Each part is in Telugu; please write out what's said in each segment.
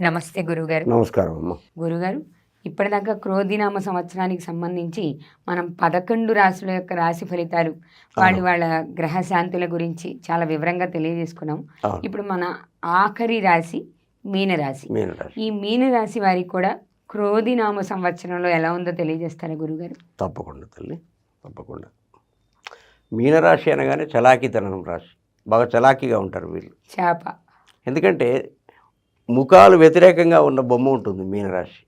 నమస్తే గురువుగారు. నమస్కారం అమ్మ. గురుగారు ఇప్పటిదాకా క్రోధినామ సంవత్సరానికి సంబంధించి మనం పదకొండు రాశుల యొక్క రాశి ఫలితాలు వాళ్ళు వాళ్ళ గ్రహ శాంతుల గురించి చాలా వివరంగా తెలియజేసుకున్నాం. ఇప్పుడు మన ఆఖరి రాశి మీనరాశి. మీనరాశి. ఈ మీనరాశి వారికి కూడా క్రోధినామ సంవత్సరంలో ఎలా ఉందో తెలియజేస్తారా గురుగారు తప్పకుండా తల్లి తప్పకుండా. మీనరాశి అనగానే చలాకీతనం రాశి. బాగా చలాకీగా ఉంటారు వీళ్ళు. చేప. ఎందుకంటే ముఖాలు వ్యతిరేకంగా ఉన్న బొమ్మ ఉంటుంది మీనరాశి.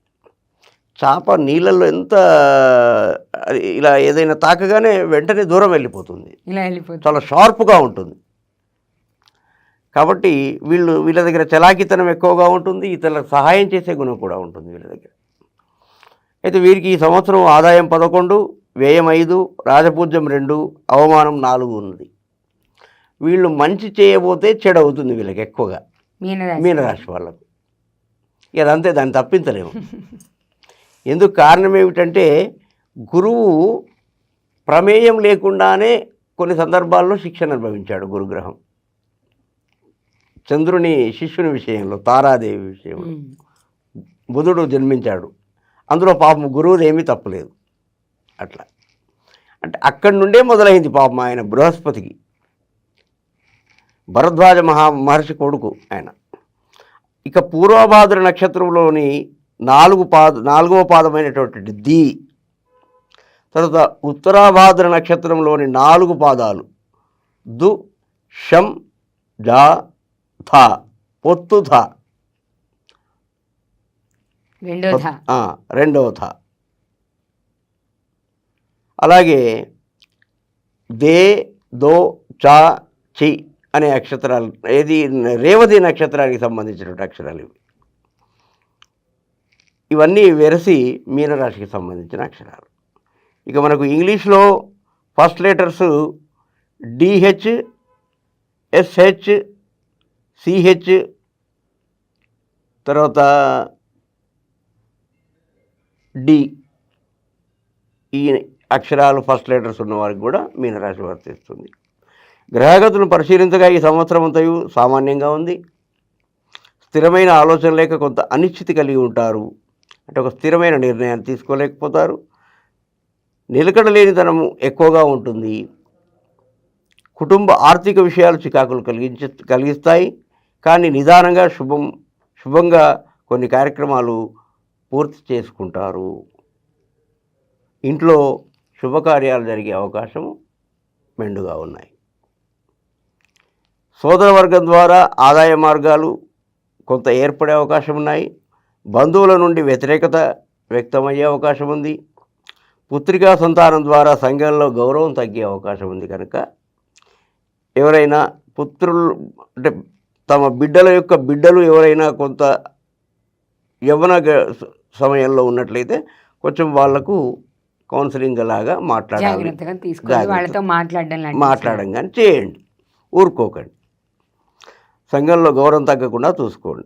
చాప నీళ్ళల్లో ఎంత ఇలా ఏదైనా తాకగానే వెంటనే దూరం వెళ్ళిపోతుంది. ఇలా వెళ్ళిపోతుంది. చాలా షార్ప్గా ఉంటుంది. కాబట్టి వీళ్ళు వీళ్ళ దగ్గర చలాకితనం ఎక్కువగా ఉంటుంది ఇతరులకు సహాయం చేసే గుణం కూడా ఉంటుంది వీళ్ళ దగ్గర. అయితే వీరికి ఈ సంవత్సరం ఆదాయం పదకొండు వ్యయం ఐదు రాజపూజ్యం రెండు అవమానం నాలుగు ఉన్నది. వీళ్ళు మంచి చేయబోతే చెడు అవుతుంది వీళ్ళకి ఎక్కువగా. మీనరాశి మీనరాశి వాళ్ళకు. ఇక అదంతే దాన్ని తప్పించలేము. ఎందుకు కారణం ఏమిటంటే గురువు ప్రమేయం లేకుండానే కొన్ని సందర్భాల్లో శిక్షణ అనుభవించాడు గురుగ్రహం. చంద్రుని శిష్యుని విషయంలో తారాదేవి విషయంలో. బుధుడు జన్మించాడు. అందులో పాపం గురువుది ఏమీ తప్పలేదు. అట్లా. అంటే అక్కడి నుండే మొదలైంది పాపం ఆయన బృహస్పతికి. భరద్వాజ మహా మహర్షి కొడుకు ఆయన. ఇక పూర్వభాద్ర నక్షత్రంలోని నాలుగు పాద నాలుగవ పాదమైనటువంటి ది తర్వాత ఉత్తరాభాద్ర నక్షత్రంలోని నాలుగు పాదాలు దు షం జా థ పొత్తు థ రెండవ థ అలాగే దే దో చా చి అనే అక్షరాలు ఏది రేవతి నక్షత్రానికి సంబంధించినటువంటి అక్షరాలు ఇవి. ఇవన్నీ వెరసి మీనరాశికి సంబంధించిన అక్షరాలు. ఇక మనకు ఇంగ్లీష్లో first letters DH SH CH తర్వాత డి ఈ అక్షరాలు ఫస్ట్ లెటర్స్ ఉన్న వారికి కూడా మీనరాశి వర్తిస్తుంది. గ్రహగతులను పరిశీలించగా ఈ సంవత్సరం అంతయు సామాన్యంగా ఉంది. స్థిరమైన ఆలోచన లేక కొంత అనిశ్చితి కలిగి ఉంటారు. అంటే ఒక స్థిరమైన నిర్ణయాన్ని తీసుకోలేకపోతారు. నిలకడ లేనితనము ఎక్కువగా ఉంటుంది. కుటుంబ ఆర్థిక విషయాలు చికాకులు కలిగించ కలిగిస్తాయి. కానీ నిదానంగా శుభం శుభంగా కొన్ని కార్యక్రమాలు పూర్తి చేసుకుంటారు. ఇంట్లో శుభకార్యాలు జరిగే అవకాశం మెండుగా ఉన్నాయి. సోదరవర్గం ద్వారా ఆదాయ మార్గాలు కొంత ఏర్పడే అవకాశం ఉన్నాయి. బంధువుల నుండి వ్యతిరేకత వ్యక్తమయ్యే అవకాశం ఉంది. పుత్రికా సంతానం ద్వారా సంఘంలో గౌరవం తగ్గే అవకాశం ఉంది కనుక. ఎవరైనా పుత్రులు అంటే తమ బిడ్డల యొక్క బిడ్డలు ఎవరైనా కొంత యవ్వన సమయంలో ఉన్నట్లయితే కొంచెం వాళ్ళకు కౌన్సిలింగ్ లాగా మాట్లాడాలి. వాళ్ళతో మాట్లాడడం కానీ చేయండి. ఊరుకోకండి. సంఘంలో గౌరవం తగ్గకుండా చూసుకోండి.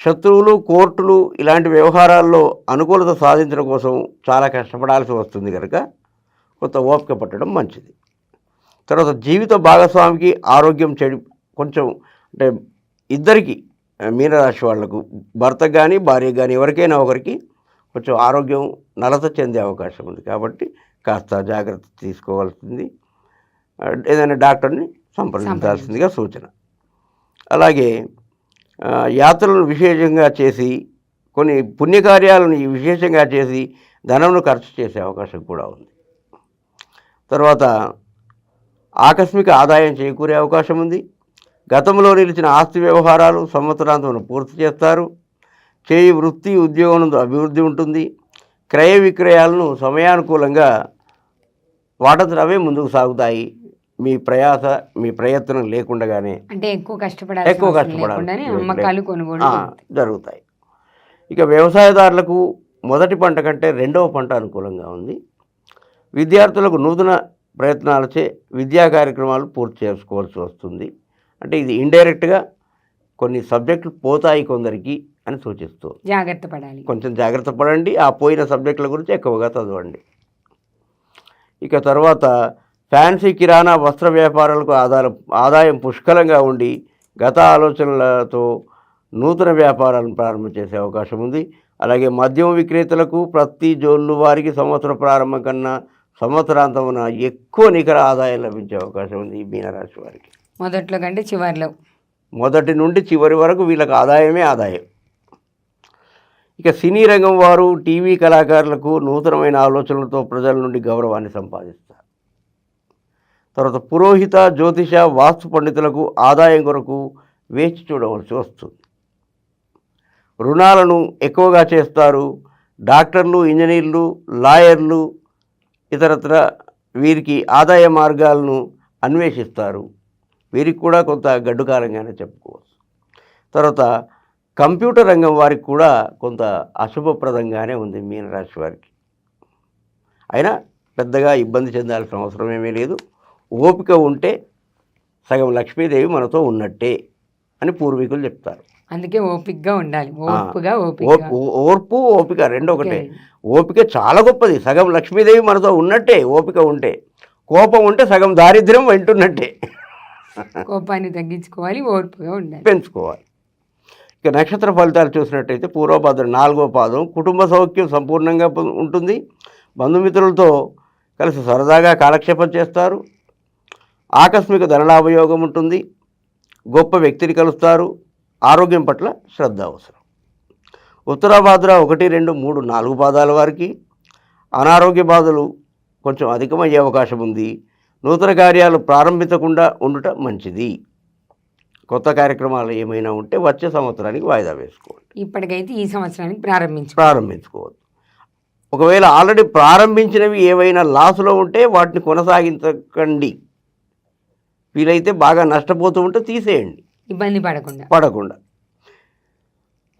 శత్రువులు కోర్టులు ఇలాంటి వ్యవహారాల్లో అనుకూలత సాధించడం కోసం చాలా కష్టపడాల్సి వస్తుంది కనుక కొంత ఓపిక పట్టడం మంచిది. తర్వాత జీవిత భాగస్వామికి ఆరోగ్యం చెడి కొంచెం అంటే ఇద్దరికి మీనరాశి వాళ్ళకు భర్త కానీ భార్య కానీ ఎవరికైనా ఒకరికి కొంచెం ఆరోగ్యం నలత చెందే అవకాశం ఉంది కాబట్టి కాస్త జాగ్రత్త తీసుకోవాల్సింది. ఏదైనా డాక్టర్ని సంప్రదించాల్సిందిగా సూచన. అలాగే యాత్రలను విశేషంగా చేసి కొన్ని పుణ్యకార్యాలను విశేషంగా చేసి ధనంను ఖర్చు చేసే అవకాశం కూడా ఉంది. తర్వాత ఆకస్మిక ఆదాయం చేకూరే అవకాశం ఉంది. గతంలో నిలిచిన ఆస్తి వ్యవహారాలు సంవత్సరాంతం పూర్తి చేస్తారు. చేయి వృత్తి ఉద్యోగం అభివృద్ధి ఉంటుంది. క్రయ విక్రయాలను సమయానుకూలంగా వాటంతటవే ముందుకు సాగుతాయి. మీ ప్రయాస మీ ప్రయత్నం లేకుండానే అంటే ఎక్కువ కష్టపడాలి ఎక్కువ కష్టపడాలి. అమ్మకాలు కొనుగోలు జరుగుతాయి. ఇక వ్యవసాయదారులకు మొదటి పంట కంటే రెండవ పంట అనుకూలంగా ఉంది. విద్యార్థులకు నూతన ప్రయత్నాలచే విద్యా కార్యక్రమాలు పూర్తి చేసుకోవాల్సి వస్తుంది. అంటే ఇది ఇండైరెక్ట్గా కొన్ని సబ్జెక్టులు పోతాయి కొందరికి అని సూచిస్తుంది జాగ్రత్త పడాలి. కొంచెం జాగ్రత్త పడండి. ఆ పోయిన సబ్జెక్టుల గురించి ఎక్కువగా చదవండి. ఇక తర్వాత ఫ్యాన్సీ కిరాణా వస్త్ర వ్యాపారాలకు ఆధారం ఆదాయం పుష్కలంగా ఉండి గత ఆలోచనలతో నూతన వ్యాపారాలను ప్రారంభం చేసే అవకాశం ఉంది. అలాగే మద్యం విక్రేతలకు ప్రతి జోన్లు వారికి సంవత్సర ప్రారంభం కన్నా సంవత్సరాంతమున ఎక్కువ నికర ఆదాయం లభించే అవకాశం ఉంది ఈ మీనరాశి వారికి. మొదట్లో కంటే చివర్లో. మొదటి నుండి చివరి వరకు వీళ్ళకి ఆదాయమే ఆదాయం. ఇక సినీ రంగం వారు టీవీ కళాకారులకు నూతనమైన ఆలోచనలతో ప్రజల నుండి గౌరవాన్ని సంపాదిస్తారు. తర్వాత పురోహిత జ్యోతిష వాస్తు పండితులకు ఆదాయం కొరకు వేచి చూడవలసి వస్తుంది. రుణాలను ఎక్కువగా చేస్తారు. డాక్టర్లు ఇంజనీర్లు లాయర్లు ఇతరత్ర వీరికి ఆదాయ మార్గాలను అన్వేషిస్తారు. వీరికి కూడా కొంత గడ్డుకాలంగానే చెప్పుకోవచ్చు. తర్వాత కంప్యూటర్ రంగం వారికి కూడా కొంత అశుభప్రదంగానే ఉంది మీనరాశి వారికి. అయినా పెద్దగా ఇబ్బంది చెందాల్సిన అవసరం ఏమీ లేదు. ఓపిక ఉంటే సగం లక్ష్మీదేవి మనతో ఉన్నట్టే అని పూర్వీకులు చెప్తారు. అందుకే ఓపిక్గా ఉండాలి. ఓపుగా ఓపిక ఓర్పు ఓపిక రెండు ఒకటే ఓపిక చాలా గొప్పది. సగం లక్ష్మీదేవి మనతో ఉన్నట్టే ఓపిక ఉంటే. కోపం ఉంటే సగం దారిద్ర్యం వింటున్నట్టే. కోపాన్ని తగ్గించుకోవాలి ఓర్పుగా ఉండాలి. పెంచుకోవాలి. ఇక నక్షత్ర ఫలితాలు చూసినట్టయితే పూర్వభద్ర నాలుగో పాదం. కుటుంబ సౌఖ్యం సంపూర్ణంగా ఉంటుంది. బంధుమిత్రులతో కలిసి సరదాగా కాలక్షేపం చేస్తారు. ఆకస్మిక ధనలాభయోగం ఉంటుంది. గొప్ప వ్యక్తిని కలుస్తారు. ఆరోగ్యం పట్ల శ్రద్ధ అవసరం. ఉత్తరాభాద్ర ఒకటి రెండు మూడు నాలుగు పాదాల వారికి అనారోగ్య బాధలు కొంచెం అధికమయ్యే అవకాశం ఉంది. నూతన కార్యాలు ప్రారంభించకుండా ఉండుట మంచిది. కొత్త కార్యక్రమాలు ఏమైనా ఉంటే వచ్చే సంవత్సరానికి వాయిదా వేసుకోండి. ఇప్పటికైతే ఈ సంవత్సరానికి ప్రారంభించు. ప్రారంభించుకోవద్దు. ఒకవేళ ఆల్రెడీ ప్రారంభించినవి ఏవైనా లాసులో ఉంటే వాటిని కొనసాగించకండి. వీలైతే బాగా నష్టపోతూ ఉంటే తీసేయండి. ఇబ్బంది పడకుండా. పడకుండా.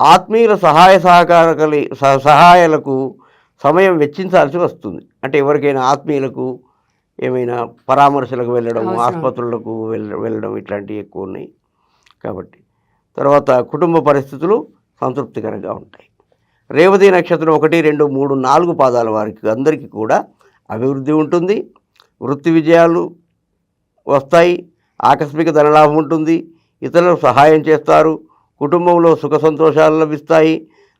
ఆత్మీయుల సహాయ సహకారకలి సహ- సహాయాలకు సమయం వెచ్చించాల్సి వస్తుంది. అంటే ఎవరికైనా ఆత్మీయులకు ఏమైనా పరామర్శలకు వెళ్ళడం. ఆసుపత్రులకు వెళ్ళ వెళ్ళడం ఇట్లాంటివి ఎక్కువ ఉన్నాయి. కాబట్టి తర్వాత కుటుంబ పరిస్థితులు సంతృప్తికరంగా ఉంటాయి. రేవతి నక్షత్రం ఒకటి రెండు మూడు నాలుగు పాదాల వారికి అందరికీ కూడా అభివృద్ధి ఉంటుంది. వృత్తి విజయాలు వస్తాయి. ఆకస్మిక ధనలాభం ఉంటుంది. ఇతరులకు సహాయం చేస్తారు. కుటుంబంలో సుఖ సంతోషాలు లభిస్తాయి.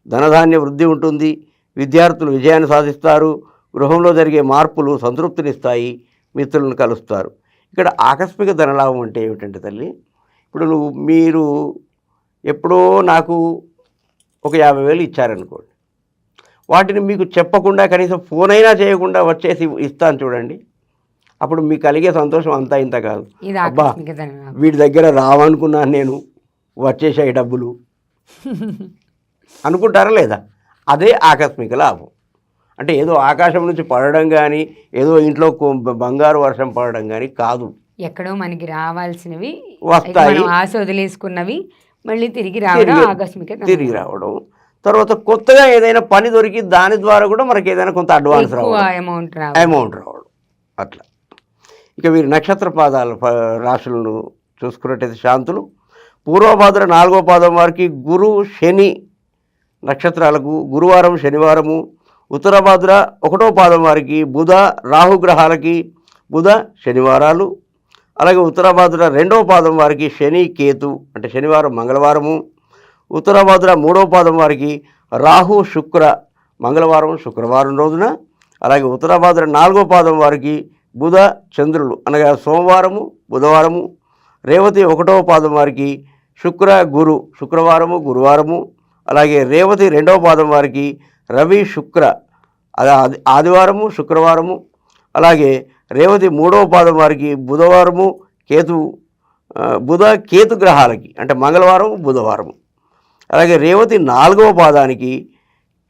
ధనధాన్య వృద్ధి ఉంటుంది. విద్యార్థులు విజయాన్ని సాధిస్తారు. గృహంలో జరిగే మార్పులు సంతృప్తినిస్తాయి. మిత్రులను కలుస్తారు. ఇక్కడ ఆకస్మిక ధనలాభం అంటే ఏమిటంటే తల్లి ఇప్పుడు నువ్వు మీరు ఎప్పుడో నాకు ఒక యాభై వేలు ఇచ్చారనుకోండి. వాటిని మీకు చెప్పకుండా కనీసం ఫోన్ అయినా చేయకుండా వచ్చేసి ఇస్తాను చూడండి. అప్పుడు మీకు కలిగే సంతోషం అంతా ఇంత కాదు. అబ్బా. వీడి దగ్గర రావనుకున్నాను నేను వచ్చేసాయి డబ్బులు. అనుకుంటారా లేదా? అదే ఆకస్మిక లాభం. అంటే ఏదో ఆకాశం నుంచి పడడం కానీ ఏదో ఇంట్లో బంగారు వర్షం పడడం కానీ కాదు. ఎక్కడో మనకి రావాల్సినవి వస్తాయి. ఆశ వదిలేసుకున్నవి మళ్ళీ తిరిగి రావడం ఆకస్మిక. తిరిగి రావడం. తర్వాత కొత్తగా ఏదైనా పని దొరికి దాని ద్వారా కూడా మనకి ఏదైనా కొంత అడ్వాన్స్ రావడం. అమౌంట్ రావడం. అట్లా. ఇక వీరి నక్షత్ర పాదాల రాశులను చూసుకున్నట్టయితే శాంతులు. పూర్వభాద్ర నాలుగో పాదం వారికి గురు శని నక్షత్రాలకు గురువారం శనివారము. ఉత్తరభాద్ర ఒకటో పాదం వారికి బుధ రాహుగ్రహాలకి బుధ శనివారాలు. అలాగే ఉత్తరభాద్ర రెండవ పాదం వారికి శని కేతు అంటే శనివారం మంగళవారము. ఉత్తరభాద్ర మూడవ పాదం వారికి రాహు శుక్ర మంగళవారం శుక్రవారం రోజున. అలాగే ఉత్తరభాద్ర నాలుగో పాదం వారికి బుధ చంద్రులు అనగా సోమవారము బుధవారము రేవతి ఒకటవ పాదం వారికి శుక్ర గురు శుక్రవారము గురువారము అలాగే రేవతి రెండవ పాదం వారికి రవి శుక్ర అది ఆది- ఆదివారము శుక్రవారము అలాగే రేవతి మూడవ పాదం వారికి బుధవారము కేతు బుధ కేతు గ్రహాలకి అంటే మంగళవారం బుధవారము. అలాగే రేవతి నాలుగవ పాదానికి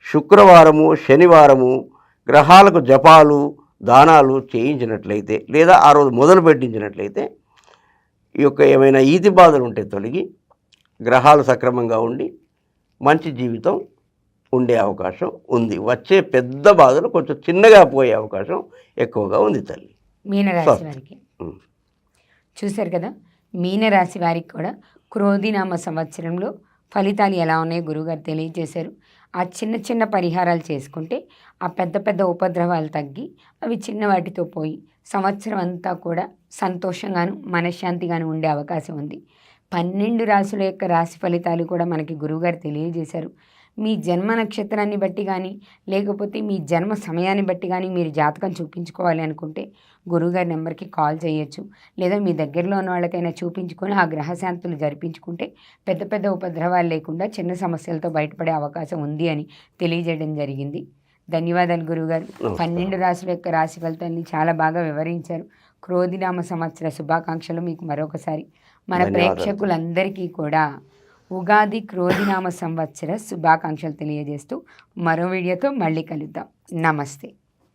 శుక్రవారము శనివారము గ్రహాలకు జపాలు దానాలు చేయించినట్లయితే లేదా ఆ రోజు మొదలు పెట్టించినట్లయితే ఈ యొక్క ఏమైనా ఈతి బాధలు ఉంటే తొలగి గ్రహాలు సక్రమంగా ఉండి మంచి జీవితం ఉండే అవకాశం ఉంది వచ్చే పెద్ద బాధలు కొంచెం చిన్నగా పోయే అవకాశం ఎక్కువగా ఉంది తల్లి మీనరాశి. వారికి. చూశారు కదా మీనరాశి వారికి కూడా క్రోధినామ సంవత్సరంలో ఫలితాలు ఎలా ఉన్నాయో గురువుగారు తెలియజేశారు ఆ చిన్న చిన్న పరిహారాలు చేసుకుంటే ఆ పెద్ద పెద్ద ఉపద్రవాలు తగ్గి అవి చిన్న వాటితో పోయి సంవత్సరం అంతా కూడా సంతోషంగాను మనశ్శాంతిగాను ఉండే అవకాశం ఉంది. పన్నెండు రాశుల యొక్క రాశి ఫలితాలు కూడా మనకి గురువుగారు తెలియజేశారు. మీ జన్మ నక్షత్రాన్ని బట్టి కానీ లేకపోతే మీ జన్మ సమయాన్ని బట్టి కానీ మీరు జాతకం చూపించుకోవాలి అనుకుంటే గురువుగారి నెంబర్కి కాల్ చేయొచ్చు. లేదా మీ దగ్గరలో ఉన్న వాళ్ళకైనా చూపించుకొని ఆ గ్రహశాంతులు జరిపించుకుంటే పెద్ద పెద్ద ఉపద్రవాలు లేకుండా చిన్న సమస్యలతో బయటపడే అవకాశం ఉంది అని తెలియజేయడం జరిగింది. ధన్యవాదాలు గురువుగారు. పన్నెండు రాశుల యొక్క రాశి ఫలితాన్ని చాలా బాగా వివరించారు. క్రోధినామ సంవత్సర శుభాకాంక్షలు మీకు మరొకసారి. మన. ప్రేక్షకులందరికీ కూడా ఉగాది క్రోధినామ సంవత్సర శుభాకాంక్షలు తెలియజేస్తూ మరో వీడియోతో మళ్ళీ కలుద్దాం. నమస్తే.